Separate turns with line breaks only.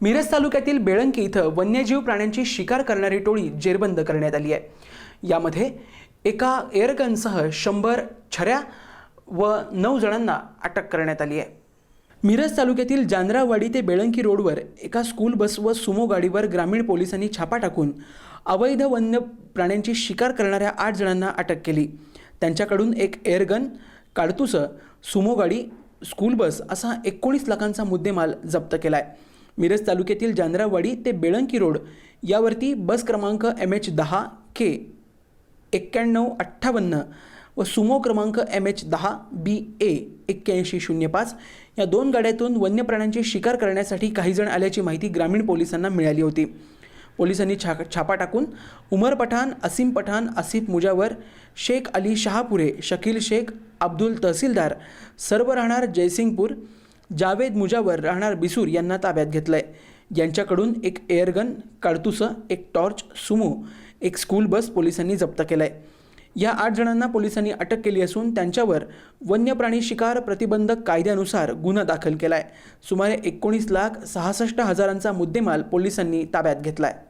मिरज तालुक्यातील बेळंकी इथं वन्यजीव प्राण्यांची शिकार करणारी टोळी जेरबंद करण्यात आली आहे. यामध्ये एका एअरगनसह शंभर छऱ्या व नऊ जणांना अटक करण्यात आली आहे. मिरज तालुक्यातील जानरावाडी ते बेळंकी रोडवर एका स्कूल बस व सुमो गाडीवर ग्रामीण पोलिसांनी छापा टाकून अवैध वन्य प्राण्यांची शिकार करणाऱ्या आठ जणांना अटक केली. त्यांच्याकडून एक एअरगन काडतुसं सुमो गाडी स्कूल बस असा एकोणीस लाखांचा मुद्देमाल जप्त केला आहे मिरज तालुक्यातील जानरावाडी ते बेळंकी रोड यावरती बस क्रमांक एम एच दहा के एक्क्याण्णव अठ्ठावन्न व सुमो क्रमांक एम एच दहा बी ए एक्क्याऐंशी शून्य पाच या दोन गाड्यातून वन्य प्राण्यांची शिकार करण्यासाठी काहीजण आल्याची माहिती ग्रामीण पोलिसांना मिळाली होती. पोलिसांनी छा छापा टाकून उमर पठाण असीम पठाण आसिफ मुजावर शेख अली शहापुरे शकील शेख अब्दुल तहसीलदार सर्व राहणार जयसिंगपूर जावेद मुजावर राहणार बिसूर यांना ताब्यात घेतलं आहे यांच्याकडून एक एअरगन काडतुसं एक टॉर्च सुमो एक स्कूल बस पोलिसांनी जप्त केलाय. या आठ जणांना पोलिसांनी अटक केली असून त्यांच्यावर वन्यप्राणी शिकार प्रतिबंधक कायद्यानुसार गुन्हा दाखल केला आहे सुमारे एकोणीस लाख सहासष्ट हजारांचा मुद्देमाल पोलिसांनी ताब्यात घेतला आहे